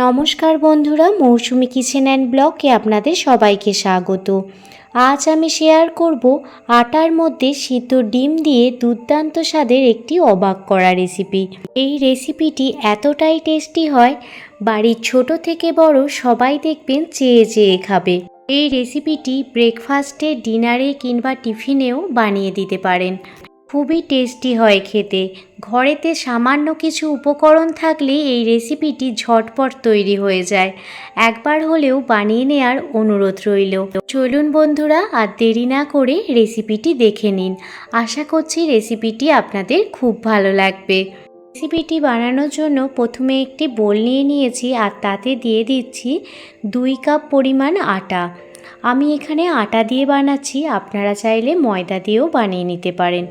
নমস্কার বন্ধুরা, মৌসুমি kitchen and ব্লগে আপনাদের সবাইকে স্বাগত। আজ আমি শেয়ার করব আটার মধ্যে সিদ্ধ ডিম দিয়ে দুর্দান্ত স্বাদের একটি অবাক করা রেসিপি। এই রেসিপিটি এতটাই টেস্টি হয়, বাড়ির ছোট থেকে বড় সবাই দেখবেন চেয়ে চেয়ে খাবে। এই রেসিপিটি ব্রেকফাস্টে, ডিনারে কিংবা টিফিনেও বানিয়ে দিতে পারেন। খুবই টেস্টি হয় খেতে। ঘরেতে সামান্য কিছু উপকরণ থাকলে এই রেসিপিটি ঝটপট তৈরি হয়ে যায়। একবার হলেও বানিয়ে নেওয়ার অনুরোধ রইল। চলুন বন্ধুরা, আর দেরি না করে রেসিপিটি দেখে নিন। আশা করছি রেসিপিটি আপনাদের খুব ভালো লাগবে। রেসিপিটি বানানোর জন্য প্রথমে একটি বোল নিয়ে নিয়েছি, আর তাতে দিয়ে দিচ্ছি দুই কাপ পরিমাণ আটা। আমি এখানে আটা দিয়ে বানাচ্ছি, আপনারা চাইলে ময়দা দিয়েও বানিয়ে নিতে পারেন।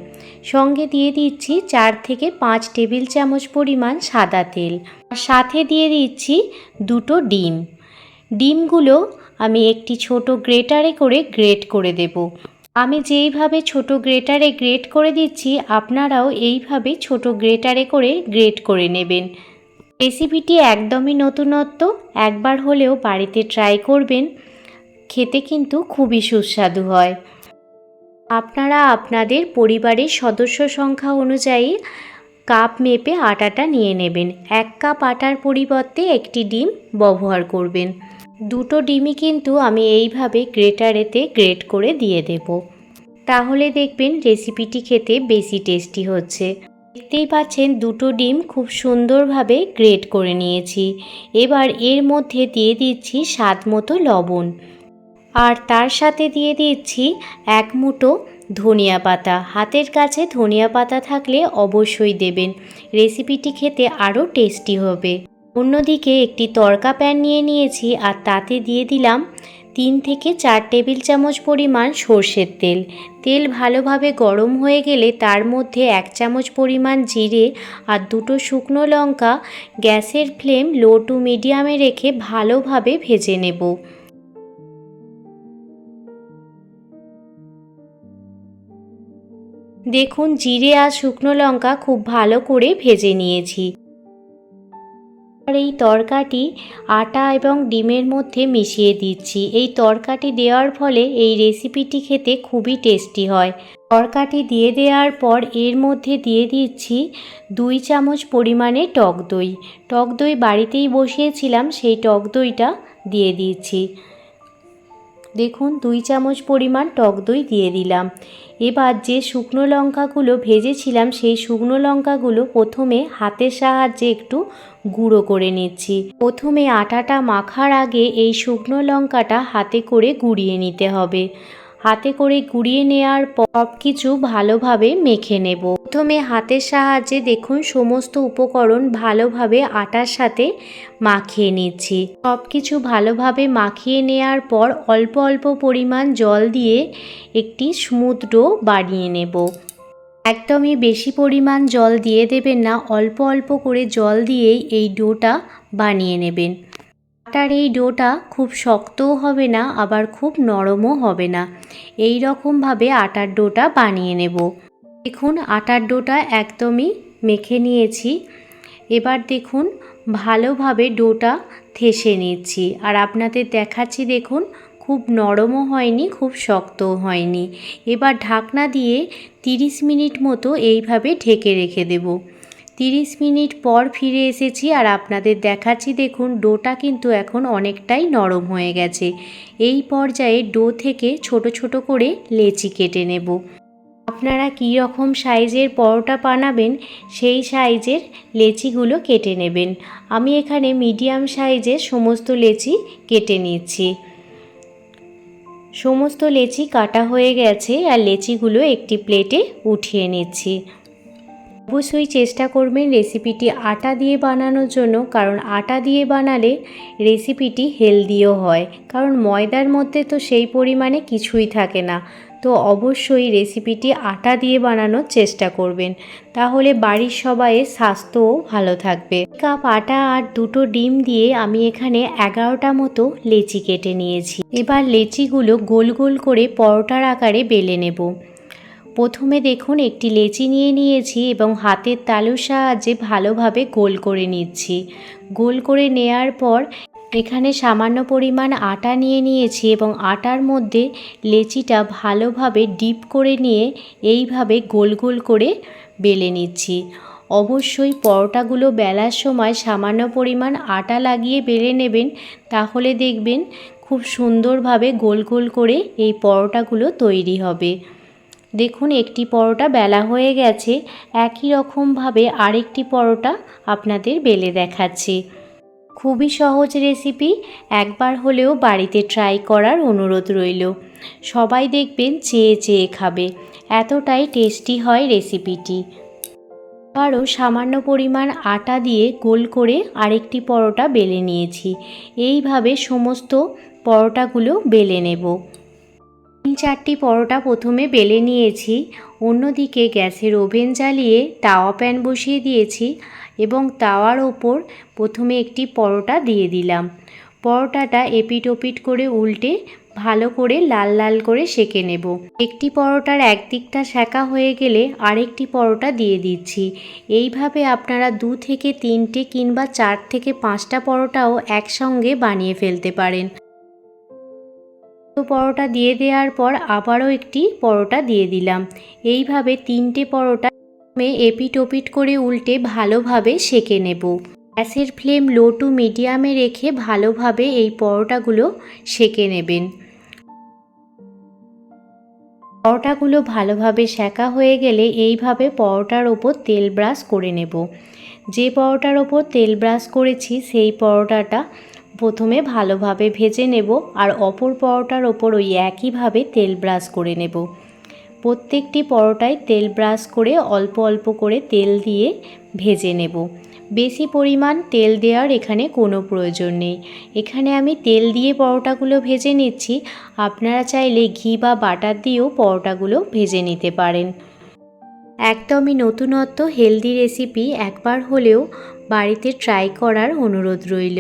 সঙ্গে দিয়ে দিচ্ছি চার থেকে পাঁচ টেবিল চামচ পরিমাণ সাদা তেল। আর সাথে দিয়ে দিচ্ছি দুটো ডিম। ডিমগুলো আমি একটি ছোট গ্রেটারে করে গ্রেট করে দেব। আমি যেইভাবে ছোট গ্রেটারে গ্রেট করে দিচ্ছি, আপনারাও এইভাবে ছোট গ্রেটারে করে গ্রেট করে নেবেন। রেসিপিটি একদমই নতুনত্ব, একবার হলেও বাড়িতে ট্রাই করবেন। খেতে কিন্তু খুবই সুস্বাদু হয়। আপনারা আপনাদের পরিবারের সদস্য সংখ্যা অনুযায়ী কাপ মেপে আটাটা নিয়ে নেবেন। এক কাপ আটার পরিবর্তে একটি ডিম ব্যবহার করবেন। দুটো ডিমই কিন্তু আমি এইভাবে গ্রেটারেতে গ্রেট করে দিয়ে দেব। তাহলে দেখবেন রেসিপিটি খেতে বেশি টেস্টি হচ্ছে। দেখতেই পাচ্ছেন দুটো ডিম খুব সুন্দরভাবে গ্রেট করে নিয়েছি। এবার এর মধ্যে দিয়ে দিচ্ছি স্বাদ মতো লবণ। আর তার সাথে দিয়ে দিচ্ছি এক মুঠো ধনিয়া পাতা। হাতের কাছে ধনিয়া পাতা থাকলে অবশ্যই দেবেন। রেসিপিটি খেতে আরও টেস্টি হবে। অন্যদিকে একটি তড়কা প্যান নিয়ে নিয়েছি আর তাতে দিয়ে দিলাম তিন থেকে চার টেবিল চামচ পরিমাণ সর্ষের তেল। তেল ভালোভাবে গরম হয়ে গেলে তার মধ্যে এক চামচ পরিমাণ জিরে আর দুটো শুকনো লঙ্কা গ্যাসের ফ্লেম লো টু মিডিয়ামে রেখে ভালোভাবে ভেজে নেব। দেখুন, জিরে আর শুকনো লঙ্কা খুব ভালো করে ভেজে নিয়েছি। আর এই তরকাটি আটা এবং ডিমের মধ্যে মিশিয়ে দিচ্ছি। এই তরকাটি দেওয়ার ফলে এই রেসিপিটি খেতে খুবই টেস্টি হয়। তরকাটি দিয়ে দেওয়ার পর এর মধ্যে দিয়ে দিচ্ছি দুই চামচ পরিমাণে টক দই। টক দই বাড়িতেই বসিয়েছিলাম, সেই টক দইটা দিয়ে দিচ্ছি। দেখুন দুই চামচ পরিমাণ টক দই দিয়ে দিলাম। এবার যে শুকনো লঙ্কাগুলো ভেজেছিলাম, সেই শুকনো লঙ্কাগুলো প্রথমে হাতের সাহায্যে একটু গুঁড়ো করে নিচ্ছি। প্রথমে আটাটা মাখার আগে এই শুকনো লঙ্কাটা হাতে করে গুঁড়িয়ে নিতে হবে। হাতে করে গুঁড়িয়ে নেওয়ার সব কিছু ভালোভাবে মেখে নেব। প্রথমে হাতের সাহায্যে দেখুন সমস্ত উপকরণ ভালোভাবে আটার সাথে মাখিয়ে নিচ্ছি। সব কিছু ভালোভাবে মাখিয়ে নেওয়ার পর অল্প অল্প পরিমাণ জল দিয়ে একটি স্মুথ ডো বানিয়ে নেব। একদমই বেশি পরিমাণ জল দিয়ে দেবেন না, অল্প অল্প করে জল দিয়েই এই ডোটা বানিয়ে নেবেন। আটার এই ডোটা খুব শক্তও হবে না, আবার খুব নরমও হবে না। এই রকমভাবে আটার ডোটা বানিয়ে নেব। দেখুন, আটার ডোটা একদমই মেখে নিয়েছি। এবার দেখুন, ভালোভাবে ডোটা থেসে নিচ্ছি। আর আপনাদের দেখাচ্ছি, দেখুন, খুব নরমও হয়নি, খুব শক্তও হয়নি। এবার ঢাকনা দিয়ে 30 মিনিট মতো এইভাবে ঢেকে রেখে দেবো। তিরিশ মিনিট পর ফিরে এসেছি আর আপনাদের দেখাচ্ছি, দেখুন, ডোটা কিন্তু এখন অনেকটাই নরম হয়ে গেছে। এই পর্যায়ে ডো থেকে ছোট ছোট করে লেচি কেটে নেব। আপনারা কী রকম সাইজের পরোটা বানাবেন, সেই সাইজের লেচিগুলো কেটে নেবেন। আমি এখানে মিডিয়াম সাইজের সমস্ত লেচি কেটে নিচ্ছি। সমস্ত লেচি কাটা হয়ে গেছে আর লেচিগুলো একটি প্লেটে উঠিয়ে নিচ্ছি। অবশ্যই চেষ্টা করবেন রেসিপিটি আটা দিয়ে বানানোর জন্য, কারণ আটা দিয়ে বানালে রেসিপিটি হেলদিও হয়। কারণ ময়দার মধ্যে তো সেই পরিমাণে কিছুই থাকে না। তো অবশ্যই রেসিপিটি আটা দিয়ে বানানোর চেষ্টা করবেন। তাহলে বাড়ির সবাইয়ের স্বাস্থ্যও ভালো থাকবে। কাপ আটা আর দুটো ডিম দিয়ে আমি এখানে এগারোটা মতো লেচি কেটে নিয়েছি। এবার লেচিগুলো গোল গোল করে পরোটার আকারে বেলে নেব। প্রথমে দেখুন, একটি লেচি নিয়ে নিয়েছি এবং হাতের তালুর সাহায্যে ভালোভাবে গোল করে নিচ্ছি। গোল করে নেয়ার পর এখানে সামান্য পরিমাণ আটা নিয়ে নিয়েছি এবং আটার মধ্যে লেচিটা ভালোভাবে ডিপ করে নিয়ে এইভাবে গোল গোল করে বেলে নিচ্ছি। অবশ্যই পরোটাগুলো বেলার সময় সামান্য পরিমাণ আটা লাগিয়ে বেলে নেবেন, তাহলে দেখবেন খুব সুন্দরভাবে গোল গোল করে এই পরোটাগুলো তৈরি হবে। দেখুন, একটি পরোটা বেলা হয়ে গেছে। একই রকমভাবে আরেকটি পরোটা আপনাদের বেলে দেখাচ্ছি। খুবই সহজ রেসিপি, একবার হলেও বাড়িতে ট্রাই করার অনুরোধ রইল। সবাই দেখবেন চেয়ে চেয়ে খাবে। এতটাই টেস্টি হয় রেসিপিটি। আরও সামান্য পরিমাণ আটা দিয়ে গোল করে আরেকটি পরোটা বেলে নিয়েছি। এইভাবে সমস্ত পরোটাগুলো বেলে নেব। চারটি পরোটা প্রথমে বেলে নিয়েছি, অন্যদিকে গ্যাসের ওভেন জ্বালিয়ে তাওয়া প্যান বসিয়ে দিয়েছি এবং তাওয়ার ওপর প্রথমে একটি পরোটা দিয়ে দিলাম। পরোটাটা এপিট ওপিট করে উল্টে ভালো করে লাল লাল করে সেকে নেব। একটি পরোটার একদিকটা সেকা হয়ে গেলে আরেকটি পরোটা দিয়ে দিচ্ছি। এইভাবে আপনারা দু থেকে তিনটে কিংবা চার থেকে পাঁচটা পরোটাও একসঙ্গে বানিয়ে ফেলতে পারেন। তো পরোটা দিয়ে দেওয়ার পর আবারও একটি পরোটা দিয়ে দিলাম। এইভাবে তিনটে পরোটা এপিট ওপিট করে উল্টে ভালোভাবে সেকে নেব। গ্যাসের ফ্লেম লো টু মিডিয়ামে রেখে ভালোভাবে এই পরোটাগুলো সেকে নেবেন। পরোটাগুলো ভালোভাবে সেকা হয়ে গেলে এইভাবে পরোটার ওপর তেল ব্রাশ করে নেব। যে পরোটার ওপর তেল ব্রাশ করেছি সেই পরোটাটা প্রথমে ভালোভাবে ভেজে নেব আর অপর পরোটার ওপর ওই একইভাবে তেল ব্রাশ করে নেব। প্রত্যেকটি পরোটায় তেল ব্রাশ করে অল্প অল্প করে তেল দিয়ে ভেজে নেব। বেশি পরিমাণ তেল দেওয়ার এখানে কোনো প্রয়োজন নেই। এখানে আমি তেল দিয়ে পরোটাগুলো ভেজে নিচ্ছি। আপনারা চাইলে ঘি বা বাটার দিয়েও পরোটাগুলো ভেজে নিতে পারেন। একদমই নতুনত্ব, হেলদি রেসিপি একবার হলেও বাড়িতে ট্রাই করার অনুরোধ রইল।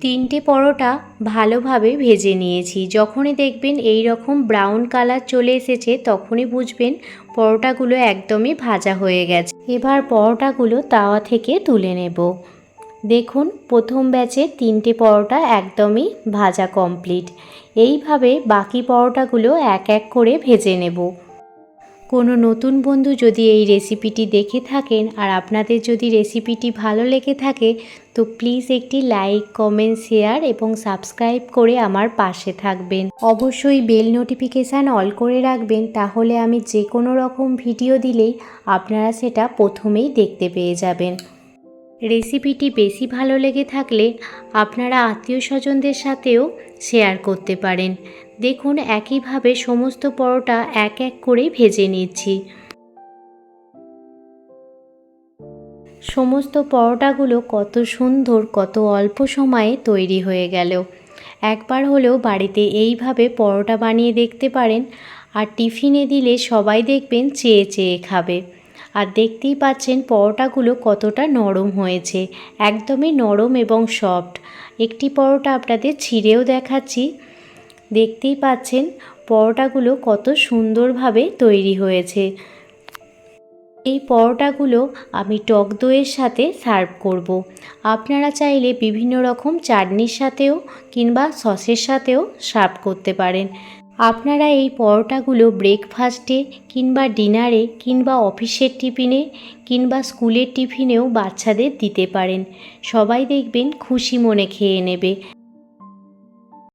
তিনটে পরোটা ভালোভাবে ভেজে নিয়েছি। যখনই দেখবেন এই রকম ব্রাউন কালার চলে এসেছে, তখনই বুঝবেন পরোটাগুলো একদমই ভাজা হয়ে গেছে। এবার পরোটাগুলো তাওয়া থেকে তুলে নেব। দেখুন, প্রথম ব্যাচে তিনটে পরোটা একদমই ভাজা কমপ্লিট। এইভাবে বাকি পরোটাগুলো এক এক করে ভেজে নেব। কোনো নতুন বন্ধু যদি এই রেসিপিটি দেখে থাকেন আর আপনাদের যদি রেসিপিটি ভালো লেগে থাকে, তো প্লিজ একটি লাইক, কমেন্ট, শেয়ার এবং সাবস্ক্রাইব করে আমার পাশে থাকবেন। অবশ্যই বেল নোটিফিকেশান অল করে রাখবেন, তাহলে আমি যে কোনো রকম ভিডিও দিলেই আপনারা সেটা প্রথমেই দেখতে পেয়ে যাবেন। রেসিপিটি বেশি ভালো লেগে থাকলে আপনারা আত্মীয় স্বজনদের সাথেও শেয়ার করতে পারেন। দেখুন একইভাবে সমস্ত পরোটা এক এক করে ভেজে নিচ্ছি। সমস্ত পরোটাগুলো কত সুন্দর, কত অল্প সময়ে তৈরি হয়ে গেল। একবার হলেও বাড়িতে এইভাবে পরোটা বানিয়ে দেখতে পারেন আর টিফিনে দিলে সবাই দেখবেন চেয়ে চেয়ে খাবে। আর দেখতেই পাচ্ছেন পরোটাগুলো কতটা নরম হয়েছে, একদমই নরম এবং সফট। একটি পরোটা আপনাদের ছিঁড়েও দেখাচ্ছি। দেখতেই পাচ্ছেন পরোটাগুলো কত সুন্দরভাবে তৈরি হয়েছে। এই পরোটাগুলো আমি টক দইয়ের সাথে সার্ভ করব। আপনারা চাইলে বিভিন্ন রকম চাটনির সাথেও কিংবা সসের সাথেও সার্ভ করতে পারেন। আপনারা এই পরোটাগুলো ব্রেকফাস্টে কিংবা ডিনারে কিংবা অফিসের টিফিনে কিংবা স্কুলের টিফিনেও বাচ্চাদের দিতে পারেন। সবাই দেখবেন খুশি মনে খেয়ে নেবে।